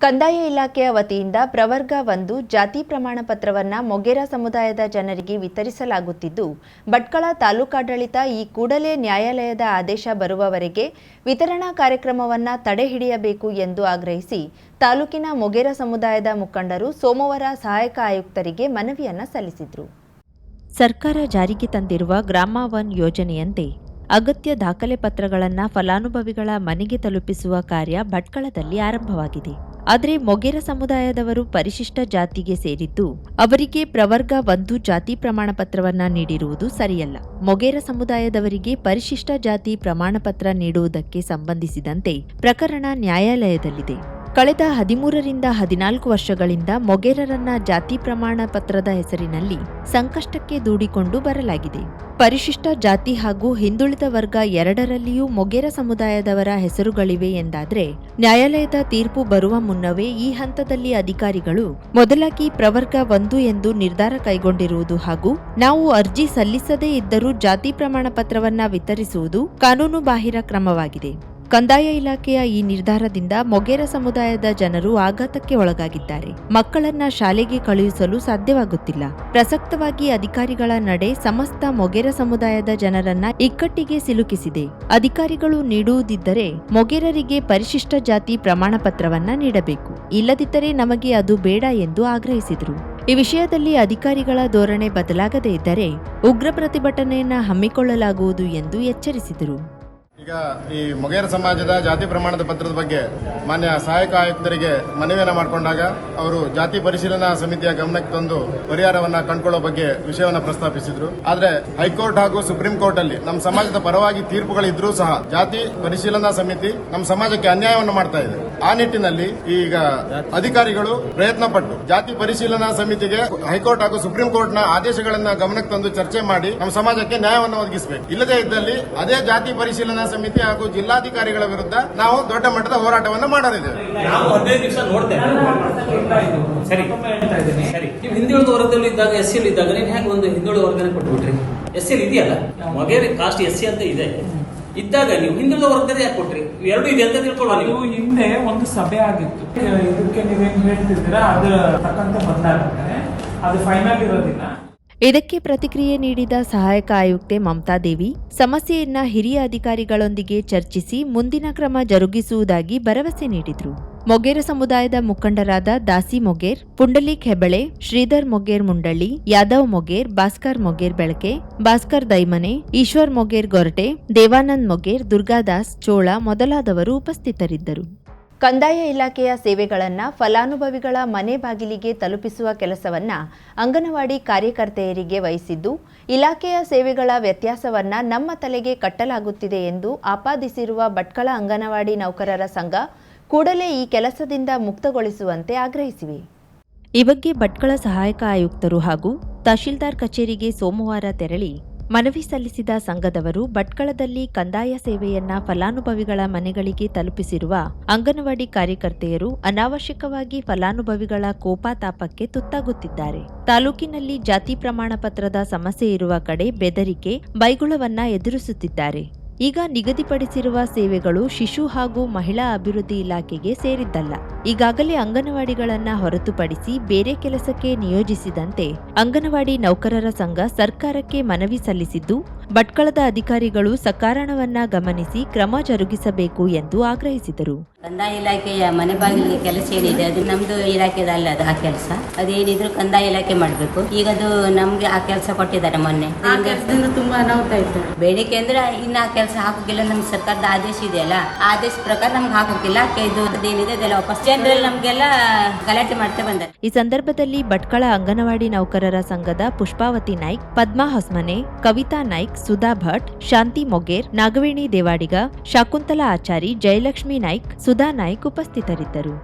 ಕಂದಾಯ ಇಲಾಖೆಯ ವತಿಯಿಂದ ಪ್ರವರ್ಗ ಒಂದು ಜಾತಿ ಪ್ರಮಾಣ ಪತ್ರವನ್ನ ಮೊಗೇರಾ ಸಮುದಾಯದ ಜನರಿಗೆ ವಿತರಿಸಲಾಗುತ್ತಿದ್ದು, ಭಟ್ಕಳ ತಾಲೂಕಾಡಳಿತ ಈ ಕೂಡಲೇ ನ್ಯಾಯಾಲಯದ ಆದೇಶ ಬರುವವರೆಗೆ ವಿತರಣಾ ಕಾರ್ಯಕ್ರಮವನ್ನ ತಡೆಹಿಡಿಯಬೇಕು ಎಂದು ಆಗ್ರಹಿಸಿ, ತಾಲೂಕಿನ ಮೊಗೇರಾ ಸಮುದಾಯದ ಮುಖಂಡರು ಸೋಮವಾರ ಸಹಾಯಕ ಆಯುಕ್ತರಿಗೆ ಮನವಿಯನ್ನ ಸಲ್ಲಿಸಿದರು. ಸರ್ಕಾರ ಜಾರಿಗೆ ತಂದಿರುವ ಗ್ರಾಮ ಒನ್ ಯೋಜನೆಯಂತೆ ಅಗತ್ಯ ದಾಖಲೆ ಪತ್ರಗಳನ್ನು ಫಲಾನುಭವಿಗಳ ಮನೆಗೆ ತಲುಪಿಸುವ ಕಾರ್ಯ ಭಟ್ಕಳದಲ್ಲಿ ಆರಂಭವಾಗಿದೆ. ಆದರೆ ಮೊಗೇರ ಸಮುದಾಯದವರು ಪರಿಶಿಷ್ಟ ಜಾತಿಗೆ ಸೇರಿದ್ದು ಅವರಿಗೆ ಪ್ರವರ್ಗ ಒಂದು ಜಾತಿ ಪ್ರಮಾಣ ಪತ್ರವನ್ನ ನೀಡಿರುವುದು ಸರಿಯಲ್ಲ. ಮೊಗೇರ ಸಮುದಾಯದವರಿಗೆ ಪರಿಶಿಷ್ಟ ಜಾತಿ ಪ್ರಮಾಣ ಪತ್ರ ನೀಡುವುದಕ್ಕೆ ಸಂಬಂಧಿಸಿದಂತೆ ಪ್ರಕರಣ ನ್ಯಾಯಾಲಯದಲ್ಲಿದೆ. ಕಳೆದ ಹದಿಮೂರರಿಂದ ಹದಿನಾಲ್ಕು ವರ್ಷಗಳಿಂದ ಮೊಗೇರರನ್ನ ಜಾತಿ ಪ್ರಮಾಣ ಪತ್ರದ ಹೆಸರಿನಲ್ಲಿ ಸಂಕಷ್ಟಕ್ಕೆ ದೂಡಿಕೊಂಡು ಬರಲಾಗಿದೆ. ಪರಿಶಿಷ್ಟ ಜಾತಿ ಹಾಗೂ ಹಿಂದುಳಿದ ವರ್ಗ ಎರಡರಲ್ಲಿಯೂ ಮೊಗೇರ ಸಮುದಾಯದವರ ಹೆಸರುಗಳಿವೆ ಎಂದಾದರೆ, ನ್ಯಾಯಾಲಯದ ತೀರ್ಪು ಬರುವ ಮುನ್ನವೇ ಈ ಹಂತದಲ್ಲಿ ಅಧಿಕಾರಿಗಳು ಮೊದಲಾಗಿ ಪ್ರವರ್ಗ ಒಂದು ಎಂದು ನಿರ್ಧಾರ ಕೈಗೊಂಡಿರುವುದು ಹಾಗೂ ನಾವು ಅರ್ಜಿ ಸಲ್ಲಿಸದೇ ಇದ್ದರೂ ಜಾತಿ ಪ್ರಮಾಣ ಪತ್ರವನ್ನ ವಿತರಿಸುವುದು ಕಾನೂನು ಬಾಹಿರ ಕ್ರಮವಾಗಿದೆ. ಕಂದಾಯ ಇಲಾಖೆಯ ಈ ನಿರ್ಧಾರದಿಂದ ಮೊಗೇರ ಸಮುದಾಯದ ಜನರು ಆಘಾತಕ್ಕೆ ಒಳಗಾಗಿದ್ದಾರೆ. ಮಕ್ಕಳನ್ನ ಶಾಲೆಗೆ ಕಳುಹಿಸಲು ಸಾಧ್ಯವಾಗುತ್ತಿಲ್ಲ. ಪ್ರಸಕ್ತವಾಗಿ ಅಧಿಕಾರಿಗಳ ನಡೆ ಸಮಸ್ತ ಮೊಗೇರ ಸಮುದಾಯದ ಜನರನ್ನ ಇಕ್ಕಟ್ಟಿಗೆ ಸಿಲುಕಿಸಿದೆ. ಅಧಿಕಾರಿಗಳು ನೀಡುವುದಿದ್ದರೆ ಮೊಗೇರರಿಗೆ ಪರಿಶಿಷ್ಟ ಜಾತಿ ಪ್ರಮಾಣ ಪತ್ರವನ್ನ ನೀಡಬೇಕು. ಇಲ್ಲದಿದ್ದರೆ ನಮಗೆ ಅದು ಬೇಡ ಎಂದು ಆಗ್ರಹಿಸಿದರು. ಈ ವಿಷಯದಲ್ಲಿ ಅಧಿಕಾರಿಗಳ ಧೋರಣೆ ಬದಲಾಗದೇ ಇದ್ದರೆ ಉಗ್ರ ಪ್ರತಿಭಟನೆಯನ್ನ ಹಮ್ಮಿಕೊಳ್ಳಲಾಗುವುದು ಎಂದು ಎಚ್ಚರಿಸಿದರು. ಈಗ ಈ ಮೊಗೇರ ಸಮಾಜದ ಜಾತಿ ಪ್ರಮಾಣದ ಪತ್ರದ ಬಗ್ಗೆ ಮಾನ್ಯ ಸಹಾಯಕ ಆಯುಕ್ತರಿಗೆ ಮನವಿಯನ್ನ ಮಾಡಿಕೊಂಡಾಗ ಅವರು ಜಾತಿ ಪರಿಶೀಲನಾ ಸಮಿತಿಯ ಗಮನಕ್ಕೆ ತಂದು ಪರಿಹಾರವನ್ನ ಕಂಡುಕೊಳ್ಳೋ ಬಗ್ಗೆ ವಿಷಯವನ್ನ ಪ್ರಸ್ತಾಪಿಸಿದ್ರು. ಆದರೆ ಹೈಕೋರ್ಟ್ ಹಾಗೂ ಸುಪ್ರೀಂ ಕೋರ್ಟ್ ಅಲ್ಲಿ ನಮ್ಮ ಸಮಾಜದ ಪರವಾಗಿ ತೀರ್ಪುಗಳಿದ್ರೂ ಸಹ ಜಾತಿ ಪರಿಶೀಲನಾ ಸಮಿತಿ ನಮ್ಮ ಸಮಾಜಕ್ಕೆ ಅನ್ಯಾಯವನ್ನು ಮಾಡ್ತಾ ಇದೆ. ಆ ನಿಟ್ಟಿನಲ್ಲಿ ಈಗ ಅಧಿಕಾರಿಗಳು ಪ್ರಯತ್ನ ಪಟ್ಟು ಜಾತಿ ಪರಿಶೀಲನಾ ಸಮಿತಿಗೆ ಹೈಕೋರ್ಟ್ ಹಾಗೂ ಸುಪ್ರೀಂ ಕೋರ್ಟ್ನ ಆದೇಶಗಳನ್ನ ಗಮನಕ್ಕೆ ತಂದು ಚರ್ಚೆ ಮಾಡಿ ನಮ್ಮ ಸಮಾಜಕ್ಕೆ ನ್ಯಾಯವನ್ನು ಒದಗಿಸಬೇಕು. ಇಲ್ಲದೇ ಇದ್ದಲ್ಲಿ ಅದೇ ಜಾತಿ ಪರಿಶೀಲನಾ ಸಮಿತಿ ಹಾಗೂ ಜಿಲ್ಲಾಧಿಕಾರಿಗಳ ವಿರುದ್ಧ ನಾವು ದೊಡ್ಡ ಮಟ್ಟದ ಹೋರಾಟವನ್ನು ಮಾಡಲಿದ್ದೇವೆ ನಾವು ಹದಿನೈದು ದಿವಸ ನೋಡ್ತೇವೆ. ಸರಿ. ಸರಿ. ನೀವು ಹಿಂದುಳಿದ ವರ್ಗದಲ್ಲಿ ಇದ್ದಾಗ ಎಸ್ ಸಿ ಇದ್ದಾಗ ನೀವು ಹೇಗೆ ಒಂದು ಹಿಂದುಳಿದ ವರ್ಗನೇ ಕೊಟ್ಬಿಟ್ರಿ? ಎಸ್ ಸಿ ಇದೆಯಲ್ಲ ಮೊಗೇರಿ ಕಾಸ್ಟ್ ಎಸ್ ಸಿ ಅಂತ ಇದೆ. ಇದ್ದಾಗ ನೀವು ಹಿಂದುಳಿದ ವರ್ಗದ ಯಾಕೆ ಕೊಟ್ರಿ? ಎರಡು ಇದೆ ಅಂತ ತಿಳ್ಕೊಳ್ಳೋ ನೀವು. ಹಿಂದೆ ಒಂದು ಸಭೆ ಆಗಿತ್ತು. ಇದಕ್ಕೆ ನೀವೇನ್ ಹೇಳ್ತಿದ್ದೀರಾ? ಅದು ತಕ್ಕಂತೆ ಬದಲಾಗುತ್ತೆ ಅದು ಫೈನಲ್ ಇರೋದಿಲ್ಲ. ಇದಕ್ಕೆ ಪ್ರತಿಕ್ರಿಯೆ ನೀಡಿದ ಸಹಾಯಕ ಆಯುಕ್ತೆ ಮಮತಾ ದೇವಿ, ಸಮಸ್ಯೆಯನ್ನ ಹಿರಿಯ ಅಧಿಕಾರಿಗಳೊಂದಿಗೆ ಚರ್ಚಿಸಿ ಮುಂದಿನ ಕ್ರಮ ಜರುಗಿಸುವುದಾಗಿ ಭರವಸೆ ನೀಡಿದರು. ಮೊಗೇರ ಸಮುದಾಯದ ಮುಖಂಡರಾದ ದಾಸಿ ಮೊಗೇರ್ ಪುಂಡಲೀಕ್ ಹೆಬಳೆ ಶ್ರೀಧರ್ ಮೊಗೇರ್ ಮುಂಡಳ್ಳಿ, ಯಾದವ್ ಮೊಗೇರ್, ಭಾಸ್ಕರ್ ಮೊಗೇರ್ ಬೆಳಕೆ, ಭಾಸ್ಕರ್ ದೈಮನೆ, ಈಶ್ವರ್ ಮೊಗೇರ್ ಗೊರಟೆ, ದೇವಾನಂದ್ ಮೊಗೇರ್, ದುರ್ಗಾದಾಸ್ ಚೋಳ ಮೊದಲಾದವರು ಉಪಸ್ಥಿತರಿದ್ದರು. ಕಂದಾಯ ಇಲಾಖೆಯ ಸೇವೆಗಳನ್ನು ಫಲಾನುಭವಿಗಳ ಮನೆ ಬಾಗಿಲಿಗೆ ತಲುಪಿಸುವ ಕೆಲಸವನ್ನ ಅಂಗನವಾಡಿ ಕಾರ್ಯಕರ್ತೆಯರಿಗೆ ವಹಿಸಿದ್ದು, ಇಲಾಖೆಯ ಸೇವೆಗಳ ವ್ಯತ್ಯಾಸವನ್ನ ನಮ್ಮ ತಲೆಗೆ ಕಟ್ಟಲಾಗುತ್ತಿದೆ ಎಂದು ಆಪಾದಿಸಿರುವ ಭಟ್ಕಳ ಅಂಗನವಾಡಿ ನೌಕರರ ಸಂಘ ಕೂಡಲೇ ಈ ಕೆಲಸದಿಂದ ಮುಕ್ತಗೊಳಿಸುವಂತೆ ಆಗ್ರಹಿಸಿವೆ. ಈ ಬಗ್ಗೆ ಭಟ್ಕಳ ಸಹಾಯಕ ಆಯುಕ್ತರು ಹಾಗೂ ತಹಶೀಲ್ದಾರ್ ಕಚೇರಿಗೆ ಸೋಮವಾರ ತೆರಳಿ ಮನವಿ ಸಲ್ಲಿಸಿದ ಸಂಘದವರು ಭಟ್ಕಳದಲ್ಲಿ ಕಂದಾಯ ಸೇವೆಯನ್ನ ಫಲಾನುಭವಿಗಳ ಮನೆಗಳಿಗೆ ತಲುಪಿಸಿರುವ ಅಂಗನವಾಡಿ ಕಾರ್ಯಕರ್ತೆಯರು ಅನಾವಶ್ಯಕವಾಗಿ ಫಲಾನುಭವಿಗಳ ಕೋಪಾತಾಪಕ್ಕೆ ತುತ್ತಾಗುತ್ತಿದ್ದಾರೆ. ತಾಲೂಕಿನಲ್ಲಿ ಜಾತಿ ಪ್ರಮಾಣ ಪತ್ರದ ಸಮಸ್ಯೆ ಇರುವ ಕಡೆ ಬೆದರಿಕೆ ಬೈಗುಳವನ್ನ ಎದುರಿಸುತ್ತಿದ್ದಾರೆ. ಈಗ ನಿಗದಿಪಡಿಸಿರುವ ಸೇವೆಗಳು ಶಿಶು ಹಾಗೂ ಮಹಿಳಾ ಅಭಿವೃದ್ಧಿ ಇಲಾಖೆಗೆ ಸೇರಿದ್ದಲ್ಲ. ಈಗಾಗಲೇ ಅಂಗನವಾಡಿಗಳನ್ನ ಹೊರತುಪಡಿಸಿ ಬೇರೆ ಕೆಲಸಕ್ಕೆ ನಿಯೋಜಿಸಿದಂತೆ ಅಂಗನವಾಡಿ ನೌಕರರ ಸಂಘ ಸರ್ಕಾರಕ್ಕೆ ಮನವಿ ಸಲ್ಲಿಸಿದ್ದು ಭಟ್ಕಳದ ಅಧಿಕಾರಿಗಳು ಸಕಾರಣವನ್ನ ಗಮನಿಸಿ ಕ್ರಮ ಜರುಗಿಸಬೇಕು ಎಂದು ಆಗ್ರಹಿಸಿದರು. ಕಂದಾಯ ಇಲಾಖೆಯ ಮನೆ ಬಾಗಿಲಿಗೆ ಕೆಲಸ ಏನಿದೆ ಅದು ನಮ್ದು ಇಲಾಖೆದಲ್ಲ ಅದು ಆ ಕೆಲಸ. ಅದೇನಿದ್ರು ಕಂದಾಯ ಇಲಾಖೆ ಮಾಡಬೇಕು. ಈಗ ಅದು ನಮ್ಗೆ ಆ ಕೆಲಸ ಕೊಟ್ಟಿದ್ದಾರೆ ಮೊನ್ನೆ. ತುಂಬಾ ಅನಾಹುತ ಇತ್ತು. ಬೇಡಿಕೆ ಅಂದ್ರೆ ಇನ್ನು ಆ ಕೆಲಸ ಹಾಕೋಕಿಲ್ಲ ನಮ್ಗೆ ಸರ್ಕಾರದ ಆದೇಶ ಇದೆಯಲ್ಲ ಆದೇಶ ಪ್ರಕಾರ ನಮ್ಗೆ ಹಾಕೋಕಿಲ್ಲ ಇದು ಅದೇನಿದೆ ಅದೆಲ್ಲ ವಾಪಸ್ ಜನರಲ್ಲಿ ನಮಗೆಲ್ಲ ಗಲಾಟೆ ಮಾಡ್ತಾ ಈ ಸಂದರ್ಭದಲ್ಲಿ ಭಟ್ಕಳ ಅಂಗನವಾಡಿ ನೌಕರರ ಸಂಘದ ಪುಷ್ಪಾವತಿ ನಾಯ್ಕ್ ಪದ್ಮಾ ಹೊಸ್ಮನೆ ಕವಿತಾ ನಾಯ್ಕ್ ಸುಧಾ ಭಟ್ ಶಾಂತಿ ಮೊಗೇರ್ ನಾಗವೇಣಿ ದೇವಾಡಿಗ ಶಾಕುಂತಲಾ ಆಚಾರಿ ಜಯಲಕ್ಷ್ಮಿ ನಾಯ್ಕ್ ಸುಧಾ ನಾಯ್ಕ್ ಉಪಸ್ಥಿತರಿದ್ದರು.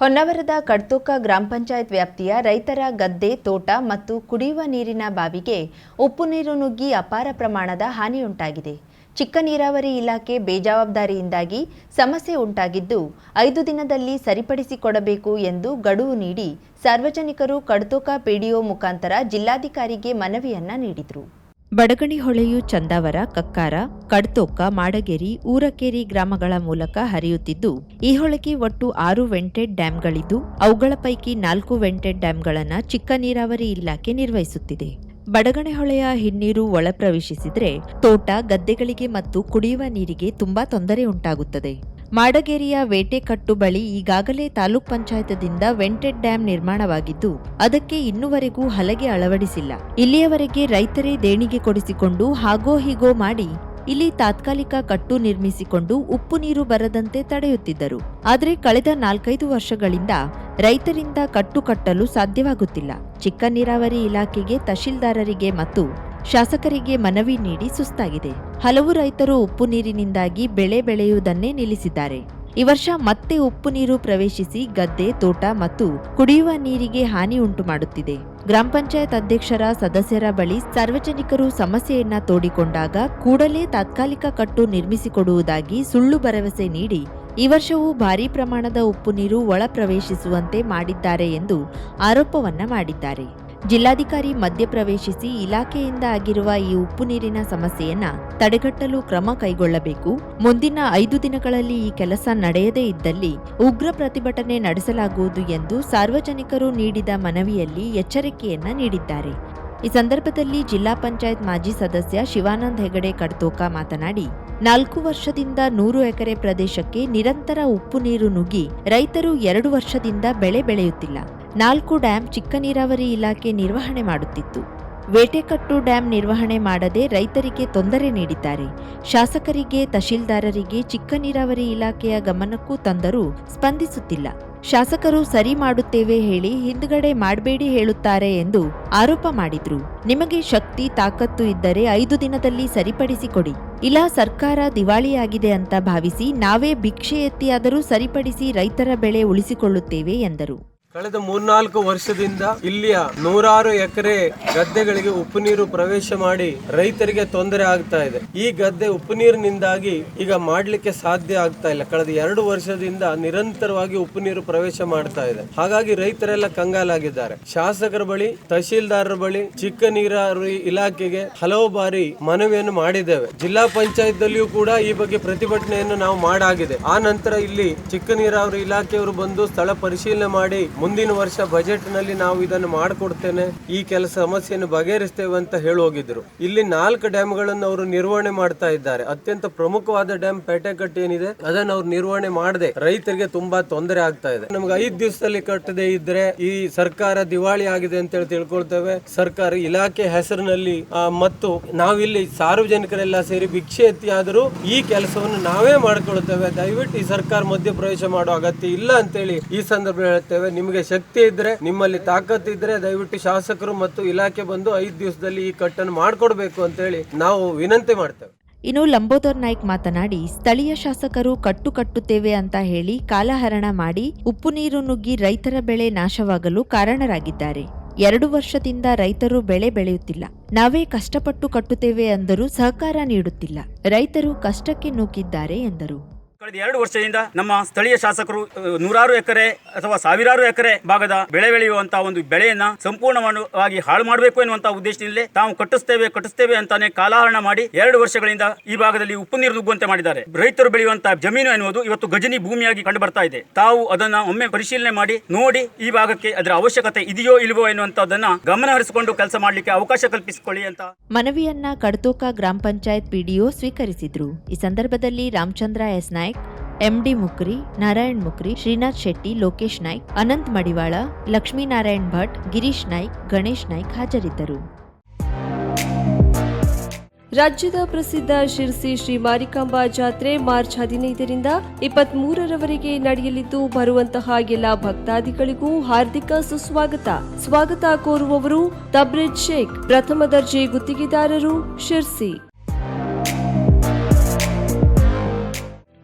ಹೊನ್ನವರದ ಕಡ್ತೂಕ ಗ್ರಾಮ ಪಂಚಾಯತ್ ವ್ಯಾಪ್ತಿಯ ರೈತರ ಗದ್ದೆ ತೋಟ ಮತ್ತು ಕುಡಿಯುವ ನೀರಿನ ಬಾವಿಗೆ ಉಪ್ಪು ನೀರು ನುಗ್ಗಿ ಅಪಾರ ಪ್ರಮಾಣದ ಹಾನಿಯುಂಟಾಗಿದೆ. ಚಿಕ್ಕ ನೀರಾವರಿ ಇಲಾಖೆ ಬೇಜವಾಬ್ದಾರಿಯಿಂದಾಗಿ ಸಮಸ್ಯೆ ಉಂಟಾಗಿದ್ದು, ಐದು ದಿನದಲ್ಲಿ ಸರಿಪಡಿಸಿಕೊಡಬೇಕು ಎಂದು ಗಡುವು ನೀಡಿ ಸಾರ್ವಜನಿಕರು ಕಡ್ತೋಕ ಪಿಡಿಒ ಮುಖಾಂತರ ಜಿಲ್ಲಾಧಿಕಾರಿಗೆ ಮನವಿಯನ್ನ ನೀಡಿದರು. ಬಡಗಣಿ ಹೊಳೆಯು ಚಂದಾವರ, ಕಕ್ಕಾರ, ಕಡ್ತೋಕ, ಮಾಡಗೇರಿ, ಊರಕೇರಿ ಗ್ರಾಮಗಳ ಮೂಲಕ ಹರಿಯುತ್ತಿದ್ದು, ಈ ಹೊಳೆಗೆ ಒಟ್ಟು ಆರು ವೆಂಟೆಡ್ ಡ್ಯಾಂಗಳಿದ್ದು ಅವುಗಳ ಪೈಕಿ ನಾಲ್ಕು ವೆಂಟೆಡ್ ಡ್ಯಾಂಗಳನ್ನು ಚಿಕ್ಕ ನೀರಾವರಿ ಇಲಾಖೆ ನಿರ್ವಹಿಸುತ್ತಿದೆ. ಬಡಗಣೆಹೊಳೆಯ ಹಿನ್ನೀರು ಒಳ ಪ್ರವೇಶಿಸಿದ್ರೆ ತೋಟ, ಗದ್ದೆಗಳಿಗೆ ಮತ್ತು ಕುಡಿಯುವ ನೀರಿಗೆ ತುಂಬಾ ತೊಂದರೆ ಉಂಟಾಗುತ್ತದೆ. ಮಾಡಗೇರಿಯ ವೇಟೆಕಟ್ಟು ಬಳಿ ಈಗಾಗಲೇ ತಾಲೂಕ್ ಪಂಚಾಯತದಿಂದ ವೆಂಟೆಡ್ ಡ್ಯಾಂ ನಿರ್ಮಾಣವಾಗಿದ್ದು, ಅದಕ್ಕೆ ಇನ್ನುವರೆಗೂ ಹಲಗೆ ಅಳವಡಿಸಿಲ್ಲ. ಇಲ್ಲಿಯವರೆಗೆ ರೈತರೇ ದೇಣಿಗೆ ಕೊಡಿಸಿಕೊಂಡು ಹಾಗೋ ಹೀಗೋ ಮಾಡಿ ಇಲ್ಲಿ ತಾತ್ಕಾಲಿಕ ಕಟ್ಟು ನಿರ್ಮಿಸಿಕೊಂಡು ಉಪ್ಪು ನೀರು ಬರದಂತೆ ತಡೆಯುತ್ತಿದ್ದರು. ಆದರೆ ಕಳೆದ ನಾಲ್ಕೈದು ವರ್ಷಗಳಿಂದ ರೈತರಿಂದ ಕಟ್ಟು ಕಟ್ಟಲು ಸಾಧ್ಯವಾಗುತ್ತಿಲ್ಲ. ಚಿಕ್ಕ ನೀರಾವರಿ ಇಲಾಖೆಗೆ ತಹಶೀಲ್ದಾರರಿಗೆ ಮತ್ತು ಶಾಸಕರಿಗೆ ಮನವಿ ನೀಡಿ ಸುಸ್ತಾಗಿದೆ. ಹಲವು ರೈತರು ಉಪ್ಪು ನೀರಿನಿಂದಾಗಿ ಬೆಳೆ ಬೆಳೆಯುವುದನ್ನೇ ನಿಲ್ಲಿಸಿದ್ದಾರೆ. ಈ ವರ್ಷ ಮತ್ತೆ ಉಪ್ಪು ನೀರು ಪ್ರವೇಶಿಸಿ ಗದ್ದೆ, ತೋಟ ಮತ್ತು ಕುಡಿಯುವ ನೀರಿಗೆ ಹಾನಿ ಉಂಟು ಮಾಡುತ್ತಿದೆ. ಗ್ರಾಮ ಪಂಚಾಯತ್ ಅಧ್ಯಕ್ಷರ ಸದಸ್ಯರ ಬಳಿ ಸಾರ್ವಜನಿಕರು ಸಮಸ್ಯೆಯನ್ನ ತೋಡಿಕೊಂಡಾಗ ಕೂಡಲೇ ತಾತ್ಕಾಲಿಕ ಕಟ್ಟು ನಿರ್ಮಿಸಿಕೊಡುವುದಾಗಿ ಸುಳ್ಳು ಭರವಸೆ ನೀಡಿ ಈ ವರ್ಷವೂ ಭಾರೀ ಪ್ರಮಾಣದ ಉಪ್ಪು ನೀರು ಒಳ ಪ್ರವೇಶಿಸುವಂತೆ ಮಾಡಿದ್ದಾರೆ ಎಂದು ಆರೋಪವನ್ನ ಮಾಡಿದ್ದಾರೆ. ಜಿಲ್ಲಾಧಿಕಾರಿ ಮಧ್ಯಪ್ರವೇಶಿಸಿ ಇಲಾಖೆಯಿಂದ ಆಗಿರುವ ಈ ಉಪ್ಪು ನೀರಿನ ಸಮಸ್ಯೆಯನ್ನ ತಡೆಗಟ್ಟಲು ಕ್ರಮ ಕೈಗೊಳ್ಳಬೇಕು. ಮುಂದಿನ ಐದು ದಿನಗಳಲ್ಲಿ ಈ ಕೆಲಸ ನಡೆಯದೇ ಇದ್ದಲ್ಲಿ ಉಗ್ರ ಪ್ರತಿಭಟನೆ ನಡೆಸಲಾಗುವುದು ಎಂದು ಸಾರ್ವಜನಿಕರು ನೀಡಿದ ಮನವಿಯಲ್ಲಿ ಎಚ್ಚರಿಕೆಯನ್ನ ನೀಡಿದ್ದಾರೆ. ಈ ಸಂದರ್ಭದಲ್ಲಿ ಜಿಲ್ಲಾ ಪಂಚಾಯತ್ ಮಾಜಿ ಸದಸ್ಯ ಶಿವಾನಂದ್ ಹೆಗಡೆ ಕಡ್ತೋಕ ಮಾತನಾಡಿ, ನಾಲ್ಕು ವರ್ಷದಿಂದ ನೂರು ಎಕರೆ ಪ್ರದೇಶಕ್ಕೆ ನಿರಂತರ ಉಪ್ಪು ನೀರು ನುಗ್ಗಿ ರೈತರು ಎರಡು ವರ್ಷದಿಂದ ಬೆಳೆ ಬೆಳೆಯುತ್ತಿಲ್ಲ. ನಾಲ್ಕು ಡ್ಯಾಂ ಚಿಕ್ಕ ನೀರಾವರಿ ಇಲಾಖೆ ನಿರ್ವಹಣೆ ಮಾಡುತ್ತಿತ್ತು. ವೇಟೆಕಟ್ಟು ಡ್ಯಾಂ ನಿರ್ವಹಣೆ ಮಾಡದೆ ರೈತರಿಗೆ ತೊಂದರೆ ನೀಡಿದ್ದಾರೆ. ಶಾಸಕರಿಗೆ, ತಹಶೀಲ್ದಾರರಿಗೆ ಚಿಕ್ಕ ನೀರಾವರಿ ಇಲಾಖೆಯ ಗಮನಕ್ಕೂ ತಂದರೂ ಸ್ಪಂದಿಸುತ್ತಿಲ್ಲ. ಶಾಸಕರು ಸರಿ ಮಾಡುತ್ತೇವೆ ಹೇಳಿ ಹಿಂದ್ಗಡೆ ಮಾಡಬೇಡಿ ಹೇಳುತ್ತಾರೆ ಎಂದು ಆರೋಪ ಮಾಡಿದ್ರು. ನಿಮಗೆ ಶಕ್ತಿ, ತಾಕತ್ತು ಇದ್ದರೆ ಐದು ದಿನದಲ್ಲಿ ಸರಿಪಡಿಸಿಕೊಡಿ. ಇಲ್ಲ, ಸರ್ಕಾರ ದಿವಾಳಿಯಾಗಿದೆ ಅಂತ ಭಾವಿಸಿ ನಾವೇ ಭಿಕ್ಷೆ ಎತ್ತಿಯಾದರೂ ಸರಿಪಡಿಸಿ ರೈತರ ಬೆಳೆ ಉಳಿಸಿಕೊಳ್ಳುತ್ತೇವೆ ಎಂದರು. ಕಳೆದ ಮೂರ್ನಾಲ್ಕು ವರ್ಷದಿಂದ ಇಲ್ಲಿಯ ನೂರಾರು ಎಕರೆ ಗದ್ದೆಗಳಿಗೆ ಉಪ್ಪು ನೀರು ಪ್ರವೇಶ ಮಾಡಿ ರೈತರಿಗೆ ತೊಂದರೆ ಆಗ್ತಾ ಇದೆ. ಈ ಗದ್ದೆ ಉಪ್ಪು ನೀರಿನಿಂದಾಗಿ ಈಗ ಮಾಡಲಿಕ್ಕೆ ಸಾಧ್ಯ ಆಗ್ತಾ ಇಲ್ಲ. ಕಳೆದ ಎರಡು ವರ್ಷದಿಂದ ನಿರಂತರವಾಗಿ ಉಪ್ಪು ನೀರು ಪ್ರವೇಶ ಮಾಡ್ತಾ ಇದೆ. ಹಾಗಾಗಿ ರೈತರೆಲ್ಲ ಕಂಗಾಲಾಗಿದ್ದಾರೆ. ಶಾಸಕರ ಬಳಿ, ತಹಶೀಲ್ದಾರರ ಬಳಿ, ಚಿಕ್ಕ ನೀರಾವರಿ ಇಲಾಖೆಗೆ ಹಲವು ಬಾರಿ ಮನವಿಯನ್ನು ಮಾಡಿದ್ದೇವೆ. ಜಿಲ್ಲಾ ಪಂಚಾಯತ್ ದಲ್ಲಿಯೂ ಕೂಡ ಈ ಬಗ್ಗೆ ಪ್ರತಿಭಟನೆಯನ್ನು ನಾವು ಮಾಡಾಗಿದೆ. ಆ ನಂತರ ಇಲ್ಲಿ ಚಿಕ್ಕ ನೀರಾವರಿ ಇಲಾಖೆಯವರು ಬಂದು ಸ್ಥಳ ಪರಿಶೀಲನೆ ಮಾಡಿ ಮುಂದಿನ ವರ್ಷ ಬಜೆಟ್ನಲ್ಲಿ ನಾವು ಇದನ್ನು ಮಾಡಿಕೊಡ್ತೇನೆ, ಈ ಕೆಲಸ ಸಮಸ್ಯೆಯನ್ನು ಬಗೆಹರಿಸ್ತೇವೆ ಅಂತ ಹೇಳಿ ಹೋಗಿದ್ರು. ಇಲ್ಲಿ ನಾಲ್ಕು ಡ್ಯಾಮ್ಗಳನ್ನು ಅವರು ನಿರ್ವಹಣೆ ಮಾಡ್ತಾ ಇದ್ದಾರೆ. ಅತ್ಯಂತ ಪ್ರಮುಖವಾದ ಡ್ಯಾಮ್ ಪೇಟೆಕಟ್ಟಿ ಏನಿದೆ, ಅದನ್ನು ಅವ್ರು ನಿರ್ವಹಣೆ ಮಾಡದೆ ರೈತರಿಗೆ ತುಂಬಾ ತೊಂದರೆ ಆಗ್ತಾ ಇದೆ. ನಮ್ಗೆ ಐದು ದಿವಸದಲ್ಲಿ ಕಟ್ಟದೆ ಇದ್ರೆ ಈ ಸರ್ಕಾರ ದಿವಾಳಿ ಆಗಿದೆ ಅಂತ ಹೇಳಿ ತಿಳ್ಕೊಳ್ತೇವೆ. ಸರ್ಕಾರ ಇಲಾಖೆ ಹೆಸರಿನಲ್ಲಿ ಮತ್ತು ನಾವಿಲ್ಲಿ ಸಾರ್ವಜನಿಕರೆಲ್ಲ ಸೇರಿ ಭಿಕ್ಷೆ ಎತ್ತಿ ಈ ಕೆಲಸವನ್ನು ನಾವೇ ಮಾಡ್ಕೊಳ್ತೇವೆ. ದಯವಿಟ್ಟು ಈ ಸರ್ಕಾರ ಮಧ್ಯಪ್ರವೇಶ ಮಾಡುವ ಅಗತ್ಯ ಇಲ್ಲ ಅಂತೇಳಿ ಈ ಸಂದರ್ಭ ಹೇಳ್ತೇವೆ. ನಿಮಗೆ ಶಕ್ತಿ ಇದ್ರೆ, ನಿಮ್ಮಲ್ಲಿ ತಾಕತ್ ಇದ್ರೆ ದಯವಿಟ್ಟು ಶಾಸಕರು ಮತ್ತು ಇಲಾಖೆ ಬಂದು ಐದು ದಿವಸದಲ್ಲಿ ಈ ಕಟ್ಟನ್ನು ಮಾಡಿಕೊಡ್ಬೇಕು ಅಂತ ಹೇಳಿ ನಾವು ವಿನಂತಿ ಮಾಡ್ತೇವೆ. ಇನ್ನು ಲಂಬೋದರ್ ನಾಯ್ಕ್ ಮಾತನಾಡಿ, ಸ್ಥಳೀಯ ಶಾಸಕರು ಕಟ್ಟು ಕಟ್ಟುತ್ತೇವೆ ಅಂತ ಹೇಳಿ ಕಾಲಹರಣ ಮಾಡಿ ಉಪ್ಪು ನೀರು ನುಗ್ಗಿ ರೈತರ ಬೆಳೆ ನಾಶವಾಗಲು ಕಾರಣರಾಗಿದ್ದಾರೆ. ಎರಡು ವರ್ಷದಿಂದ ರೈತರು ಬೆಳೆ ಬೆಳೆಯುತ್ತಿಲ್ಲ. ನಾವೇ ಕಷ್ಟಪಟ್ಟು ಕಟ್ಟುತ್ತೇವೆ ಅಂದರೂ ಸಹಕಾರ ನೀಡುತ್ತಿಲ್ಲ. ರೈತರು ಕಷ್ಟಕ್ಕೆ ನೂಕಿದ್ದಾರೆ ಎಂದರು. ಕಳೆದ ಎರಡು ವರ್ಷದಿಂದ ನಮ್ಮ ಸ್ಥಳೀಯ ಶಾಸಕರು ನೂರಾರು ಎಕರೆ ಅಥವಾ ಸಾವಿರಾರು ಎಕರೆ ಭಾಗದ ಬೆಳೆ ಬೆಳೆಯುವಂತಹ ಒಂದು ಬೆಳೆಯನ್ನ ಸಂಪೂರ್ಣವಾಗಿ ಹಾಳು ಮಾಡಬೇಕು ಎನ್ನುವಂತಹ ಉದ್ದೇಶದಿಂದಲೇ ತಾವು ಕಟ್ಟಿಸ್ತೇವೆ ಕಟ್ಟಿಸ್ತೇವೆ ಅಂತಾನೆ ಕಾಲಹರಣ ಮಾಡಿ ಎರಡು ವರ್ಷಗಳಿಂದ ಈ ಭಾಗದಲ್ಲಿ ಉಪ್ಪು ನೀರು ನುಗ್ಗುವಂತೆ ಮಾಡಿದ್ದಾರೆ. ರೈತರು ಬೆಳೆಯುವಂತಹ ಜಮೀನು ಎನ್ನುವುದು ಇವತ್ತು ಗಜನಿ ಭೂಮಿಯಾಗಿ ಕಂಡು ಬರ್ತಾ ಇದೆ. ತಾವು ಅದನ್ನ ಒಮ್ಮೆ ಪರಿಶೀಲನೆ ಮಾಡಿ, ನೋಡಿ ಈ ಭಾಗಕ್ಕೆ ಅದರ ಅವಶ್ಯಕತೆ ಇದೆಯೋ ಇಲ್ವೋ ಎನ್ನುವಂತಹದನ್ನ ಗಮನ ಹರಿಸಿಕೊಂಡು ಕೆಲಸ ಮಾಡಲಿಕ್ಕೆ ಅವಕಾಶ ಕಲ್ಪಿಸಿಕೊಳ್ಳಿ ಅಂತ ಮನವಿಯನ್ನ ಕಡತೂಕ ಗ್ರಾಮ ಪಂಚಾಯತ್ ಪಿಡಿಒ ಸ್ವೀಕರಿಸಿದ್ರು. ಈ ಸಂದರ್ಭದಲ್ಲಿ ರಾಮಚಂದ್ರ ಎಸ್ ನಾಯ್ಕ್ ಎಂಡಿ ಮುಕ್ರಿ, ನಾರಾಯಣ್ ಮುಕ್ರಿ, ಶ್ರೀನಾಥ್ ಶೆಟ್ಟಿ, ಲೋಕೇಶ್ ನಾಯ್ಕ್, ಅನಂತ್ ಮಡಿವಾಳ ಲಕ್ಷ್ಮೀನಾರಾಯಣ್ ಭಟ್, ಗಿರೀಶ್ ನಾಯ್ಕ್, ಗಣೇಶ್ ನಾಯ್ಕ್ ಹಾಜರಿದ್ದರು. ರಾಜ್ಯದ ಪ್ರಸಿದ್ಧ ಶಿರ್ಸಿ ಶ್ರೀ ಮಾರಿಕಾಂಬಾ ಜಾತ್ರೆ ಮಾರ್ಚ್ ಹದಿನೈದರಿಂದ ಇಪ್ಪತ್ತ್ ಮೂರರವರೆಗೆ ನಡೆಯಲಿದ್ದು, ಬರುವಂತಹ ಎಲ್ಲ ಭಕ್ತಾದಿಗಳಿಗೂ ಹಾರ್ದಿಕ ಸುಸ್ವಾಗತ. ಸ್ವಾಗತ ಕೋರುವವರು ತಬ್ರಿಜ್ ಶೇಖ್, ಪ್ರಥಮ ದರ್ಜೆ ಗುತ್ತಿಗೆದಾರರು, ಶಿರ್ಸಿ.